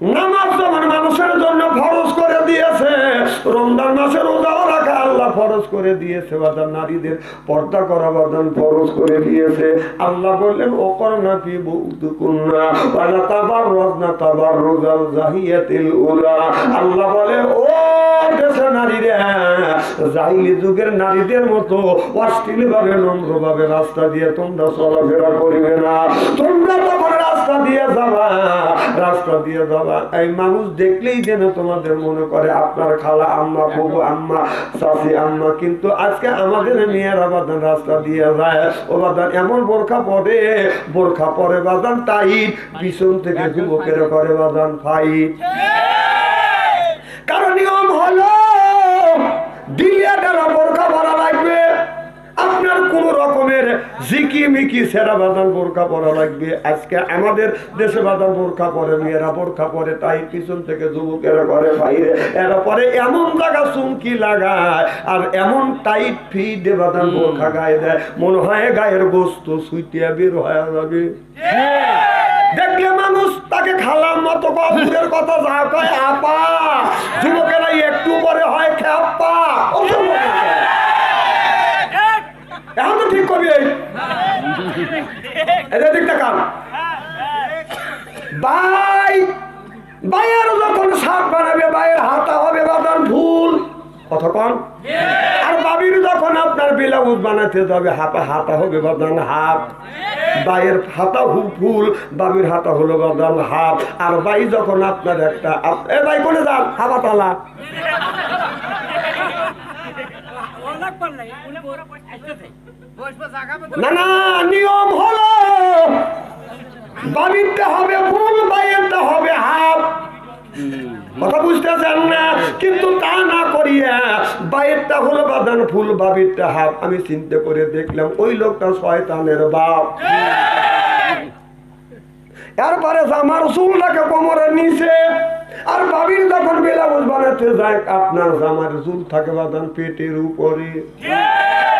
নামাজ মানুষের জন্য ফরজ করে দিয়েছে, রমজান রোজাও রাখা আল্লাহ ফরজ করে দিয়েছে, বাজার নারীদের পর্দা করা বাজান ফরজ করে দিয়েছে। আল্লাহ বললেন, ও তাবার তাবার রোজাল জাহিয়াতিল উলা। আল্লাহ বলে, ও জাহিলি যুগের নারীদের মতো অশ্লীল ভাবে নম্র ভাবে রাস্তা দিয়ে তোমরা চলাফেরা করিবে না। তোমরা আজকে আমাদের বাদান রাস্তা দিয়ে যায়। ও এমন বোরখা পরে বোরখা পরে বাদান পিছন থেকে যুবকের করে বাদান ফাইট। জিকি মিকি সেরা বাদান বোরখা পরা লাগবে। আজকে আমাদের দেশে বাদান বোরখা পরে মেয়েরা বোরখা পরে তাই পিছন থেকে যুবকেরা করে বাইরে এরা পরে এমন জায়গা চুমকি লাগায় আর এমন টাইট ফিট বাদান বোরখা গায়ে দেয় মনে হয় গায়ের গোস্ত সুইটিয়া বের হয়ে যাবে। দেখলে মানুষ তাকে খালাম মতো কবুরের কথা যা কয় আপা। যুবকেরা একটু পরে হয় খেপা ও যুবকেরা। এখন তো ঠিক করবি। এদের দিকটা কাম বাই বাইয়ের যখন সাপ বানাবে বাইয়ের হাতা হবে বাদান ফুল। কতক্ষণ আর বাবির যখন আপনার ব্লাউজ বানাতে যাবে, হাতা হাতা হবে বাদান হাত বাইয়ের হাতা ফুল, বাবির হাতা হলো বাদান হাত আর বাই যখন আপনার একটা এ ভাই, কোনে যান? হাবা তালা। না না নিয়ম হলো বাবিরটা হবে ফুল বাইয়েরটা হবে হাফ। কথা বুঝতেছেন না? কিন্তু তা না করিয়া বাইরটা হলো বাদান ফুল বাবিরটা হাফ। আমি চিন্তা করে দেখলাম ওই লোকটা শয়তানের বাপ। এরপরে আমার চুলটাকে কোমরের নিচে আর বাবির যখন বেলাউজ বানাতে যায়, আপনার জামার চুল থাকে বাদান পেটের উপরে।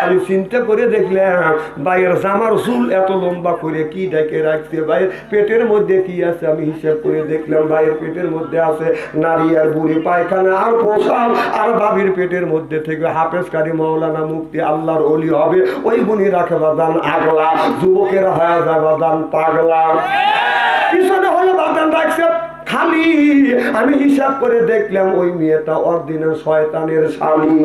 আমি চিন্তা করে দেখলাম বাইরের জামার চুল এত লম্বা করে কি ডেকে রাখছে বাইরের পেটের মধ্যে কি আছে? আমি হিসাব করে দেখলাম বাইরের পেটের মধ্যে আছে নারী আর বুড়ি পায়খানা আর পোশাক আর বাবির পেটের মধ্যে থেকে হাফেজকারী মৌলানা মুক্তি আল্লাহর অলি হবে। ওই গুণী রাখে বাদান আগলা, যুবকেরা হয়ে যায় বাদান পাগলা। পিছনে হলো বাদান রাখছে খালি আমি হিসাব করে দেখলাম ওই মেয়েটা অর্দিনের শয়তানের স্বামী।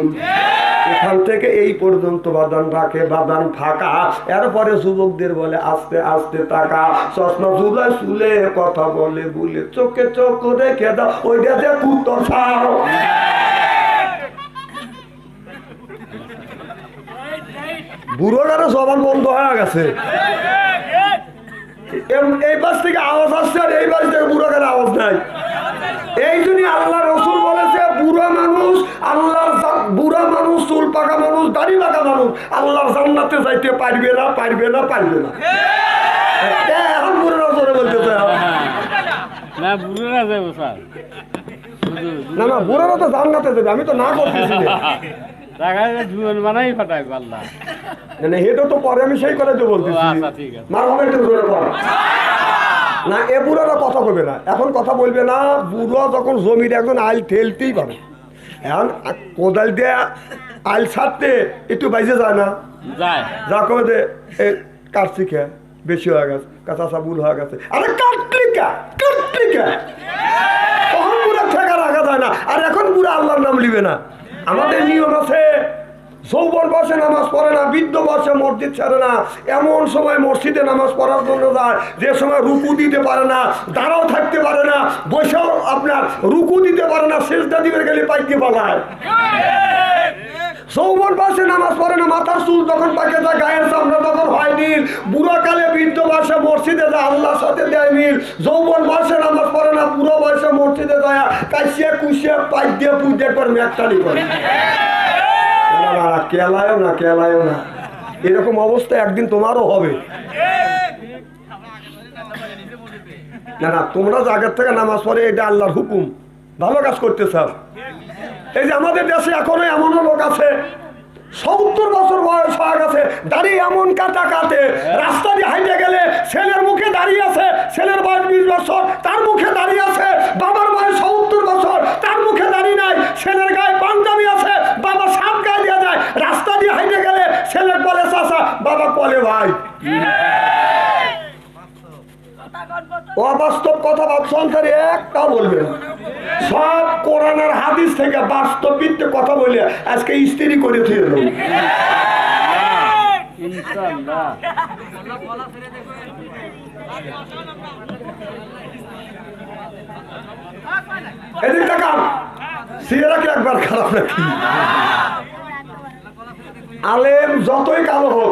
এখান থেকে এই পর্যন্ত বাদান রাখে বাদান ফাঁকা। এরপরে যুবকদের বলে, আস্তে আস্তে টাকা চশমা চুলে চুলে কথা বলে বলে, চোখে চোখ রেখে দাও, ওইটা যে কুত্তো ছাও বুড়োটারও জবান বন্ধ হয়ে গেছে। এই পাশ থেকে আওয়াজ আসছে আর এই পাশ থেকে বুড়োটার আওয়াজ নাই। এই জন্যই আল্লাহ রসুল বলেছে বুড়া মানুষ আল্লাহর বুড়া মানুষ চুল পাকা মানুষ দাড়ি পাকা মানুষ আল্লাহর জান্নাতে যাইতে পারবে না পারবে না পারবে না। এখন বুড়োরা জোরে বলতেছে। না বুড়োরা যাব স্যার। না না বুড়োরা তো জান্নাতে যাবে আমি তো না করতেছি। জীবন বানাই ফাটাই পাল্লা। না, না এটা তো পরে আমি সেই করে তো বলতেছি। আচ্ছা ঠিক আছে। মার হবে একটু জোরে কর। না এ বুড়োরা কথা কবে না? এখন কথা বলবে না বুড়ো যখন জমির একজন আইল ঠেলতেই পারে। এখন কোদাল দিয়ে আইল ছাড়তে একটু বাইজে যায় না? যা কবে দে এ কাটছি কে বেশি হয়ে গেছে কাঁচা সাবুল হয়ে গেছে। আরে কাটলি কে কাটলি তখন ঠেকা রাখা যায় না? আর এখন পুরো আল্লাহর নাম লিবে না। আমাদের নিয়ম আছে, যৌবন বসে নামাজ পড়ে না, বৃদ্ধ বসে মসজিদ ছাড়ে না, এমন সময় মসজিদে নামাজ পড়ার জন্য যায়, যে সময় রুকু দিতে পারে না, দাঁড়াও থাকতে পারে না, বসেও আপনার রুকু দিতে পারে না শেষদা দিবে গেলে পাইতে পালায়। সৌবন পাশে নামাজ পড়ে না, মাথার চুল তখন পাকে যায়, গায়ের চামড়া তখন হয় নীল। বুড়ো কালে বৃদ্ধ বয়সে মসজিদে যায়, আল্লাহর সাথে দেয় মিল। যৌবন বয়সে নামাজ পড়ে না, বুড়ো বয়সে মসজিদে যায়, কাশিয়া কুশিয়া পাইপ দিয়ে পুজো একবার ম্যাকটালি করে। কেলায়ও না কেলায়ও না এরকম অবস্থা একদিন তোমারও হবে। না না, তোমরা জায়গার থেকে নামাজ পড়ে, এটা আল্লাহর হুকুম। ভালো কাজ করতে চাও। এই যে আমাদের দেশে এখনও এমনও লোক আছে সত্তর বছর বয়স হওয়া গেছে দাঁড়িয়ে এমন কাটা কাটে রাস্তা দিয়ে হাইটে গেলে ছেলের মুখে দাঁড়িয়ে আছে ছেলের বয়স বিশ বছর তার মুখে দাঁড়িয়ে আছে বাবার বয়স সত্তর বছর তার মুখে দাঁড়িয়ে নাই ছেলের গায়ে পাঞ্জাবি আছে বাবা সাপ গায়ে দিয়ে যায় রাস্তা দিয়ে হাইটে গেলে ছেলের বলে চাষা বাবা বলে ভাই। অবাস্তব কথা ভাবছ অন্তরে একটা বলবে না। সব কোরআনের হাদিস থেকে বাস্তব কথা বলে আজকে স্ত্রী করে থুয়ে একবার খারাপ নাকি? আলেম যতই কালো হোক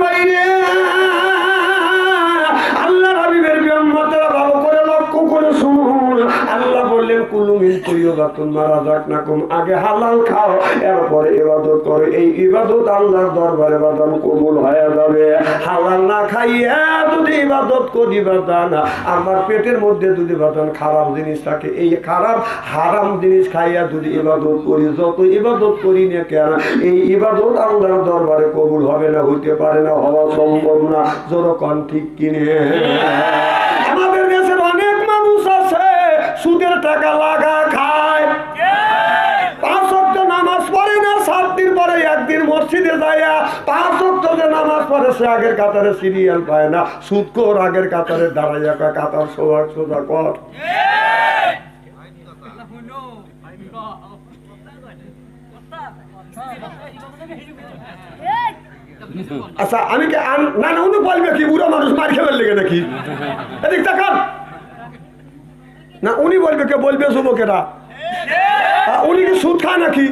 আগে হালাল খাও, এরপরে ইবাদত করে। এই ইবাদত আল্লাহর দরবারে কবুল হয়ে যাবে। হালাল না যদি ইবাদত করি আমার পেটের মধ্যে যদি বাদান খারাপ জিনিস থাকে, এই খারাপ, হারাম জিনিস খাইয়া যদি ইবাদত করি যত ইবাদত করি না কেন, এই ইবাদত আল্লাহর দরবারে কবুল হবে না, হইতে পারে না, হওয়া সম্ভব না। যেরকম ঠিক কিনে। সে আগের কাতারে সিরিয়াল পায় না। সুদকর আগের কাতারে দাঁড়াইয়া কাতার সোজা সোজা কর। আচ্ছা আমি কি না না, উনি বলবে কি, বুড়ো মানুষ মার খেয়ে লেগে নাকি? এদিক দেখান না, উনি বলবে কে, বলবে যুবকেরা। উনি কি সুদ খায় নাকি?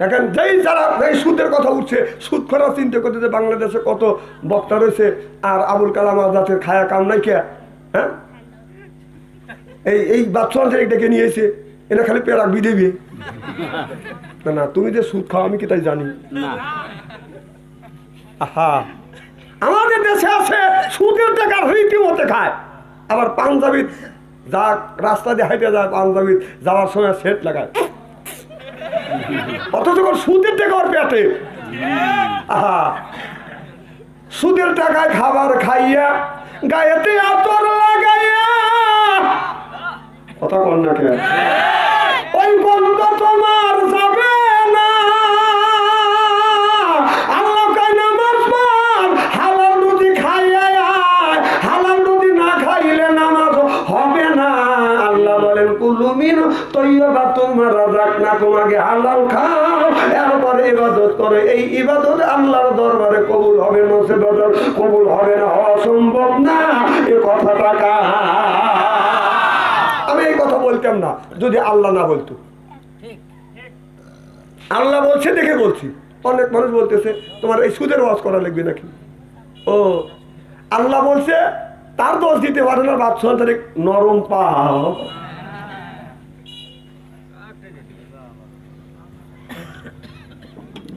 দেখেন যেই যারা এই সুদের কথা উঠছে সুদ করার চিন্তা করতে যে বাংলাদেশে কত বক্তা রয়েছে আর আবুল কালাম আজাদের খায়া কাম নাই কে? হ্যাঁ? এই এই বাচ্চাদের ডেকে নিয়েছে? এটা খালি পেরাক বিদেবি। না না তুমি যে সুদ খাও আমি কি তাই জানি? আহা। আমাদের দেশে আছে সুদের টাকা রীতিমতো খায়। আবার পাঞ্জাবি যা রাস্তা দিয়ে হাইটে যায় পাঞ্জাবি যাওয়ার সময় সেট লাগায়। অথচ সুদের টাকা ওর পেটে। আহা। সুদের টাকায় খাবার খাইয়া গায়েতে আতর লাগাইয়া। কথা কন না তোমাকে হালাল খাও এরপরে ইবাদত করে, এই ইবাদত আল্লাহর দরবারে কবুল হবে না, সে কবুল হবে না, হওয়া সম্ভব না। এ কথাটা কা আমি এই কথা বলতাম না, যদি আল্লাহ না বলতো। আল্লাহ বলছে দেখে বলছি। অনেক মানুষ বলতেছে, তোমার এই সুদের ওয়াজ করা লাগবে নাকি? ও, আল্লাহ বলছে, তার দোষ দিতে পারে না তার নরম পাও।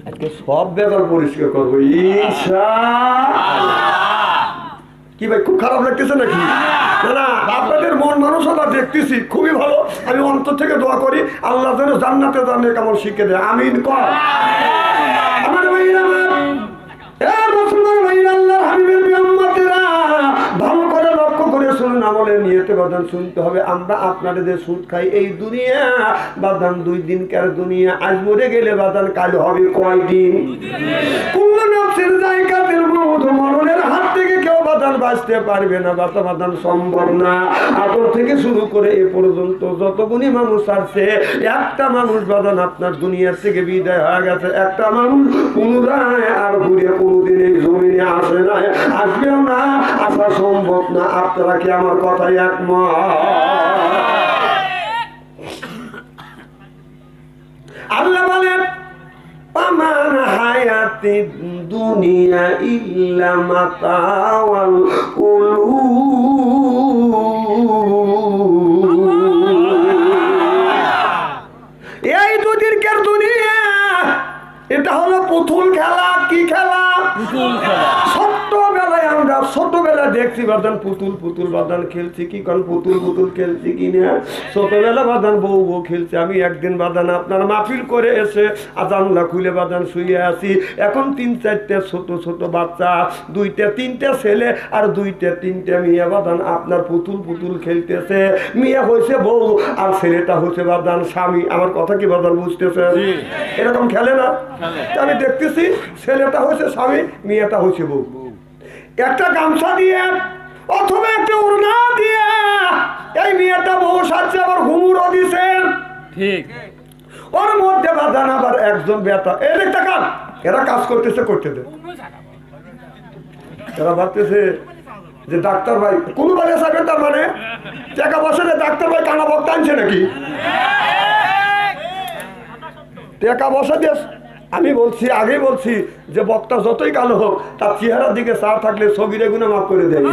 আজকে সব বেদল পরিষ্কার করব কি ভাই, খুব খারাপ লাগতেছে নাকি? না আপনাদের মন আমরা দেখতেছি, খুবই ভালো। আমি অন্তর থেকে দোয়া করি, আল্লাহ যেন জান্নাতে জানে কেমন শিখে দেয়। আমিন, কর। নিয়তে শুনতে হবে আমরা আপনাদের সুদ খাই এই দুনিয়া বাদান দুই দিন কার দুনিয়া? আজ মরে গেলে বাদান কাল হবে কয়দিন? কোন নফসের হাত থেকে কেউ বাদান বাঁচতে পারবে না বাতা বাদান সম্ভব না। আগর থেকে শুরু করে এ পর্যন্ত যতগুলি মানুষ আসছে একটা মানুষ বাদান আপনার দুনিয়ার থেকে বিদায় হয়ে গেছে। একটা মানুষ পুনরায় আর ঘুরে কোনোদিন এই জমিনে আসে না আসবেও না, আসা সম্ভব না। আপনারা কি আমার কথাই একমত? আল্লাহ বলেন হায়াতি দুনিয়া ইল্লা মাতাওয়াল এই দুদিনকার দুনিয়া? এটা হলো পুতুল খেলা কি খেলা? পুতুল খেলা। ছোট্ট বেলায় আমরা ছোটবেলা দেখছি বাদান পুতুল পুতুল বাদান খেলছি কি কারণ পুতুল পুতুল খেলছি কি না? ছোটবেলা বাদান বউ বউ খেলছি আমি একদিন বাদান আপনার মাহফিল করে এসে আজানলা খুলে বাদান শুয়ে আছি এখন তিন চারটে ছোট ছোট বাচ্চা দুইটা তিনটে ছেলে আর দুইটা তিনটে মেয়ে বাদান আপনার পুতুল পুতুল খেলতেছে। মেয়ে হয়েছে বউ আর ছেলেটা হচ্ছে বাদান স্বামী। আমার কথা কি বাদান বুঝতেছে? এরকম খেলে না? আমি দেখতেছি ছেলেটা হচ্ছে স্বামী মেয়েটা হচ্ছে বউ। একটা গামছা দিয়ে অথবা একটা ওড়না দিয়ে। এই মেয়েটা বউ সাজছে আবার ঘুমুরও দিছে। ঠিক। ওর মধ্যে বাঁধান আবার একজন বেটা। এই দেখতে কান এরা কাজ করতেছে করতে দে। এরা ভাবতেছে যে ডাক্তার ভাই কোন বাড়ি যাবেন তার মানে? টাকা বছরে ডাক্তার ভাই কানা বক্তা আনছে নাকি? টাকা বসা দিয়ে আমি বলছি, আগে বলছি যে বক্তা যতই কালো হোক, তার চেহারার দিকে চা থাকলে ছবিরে গুণে মাফ করে দেয়।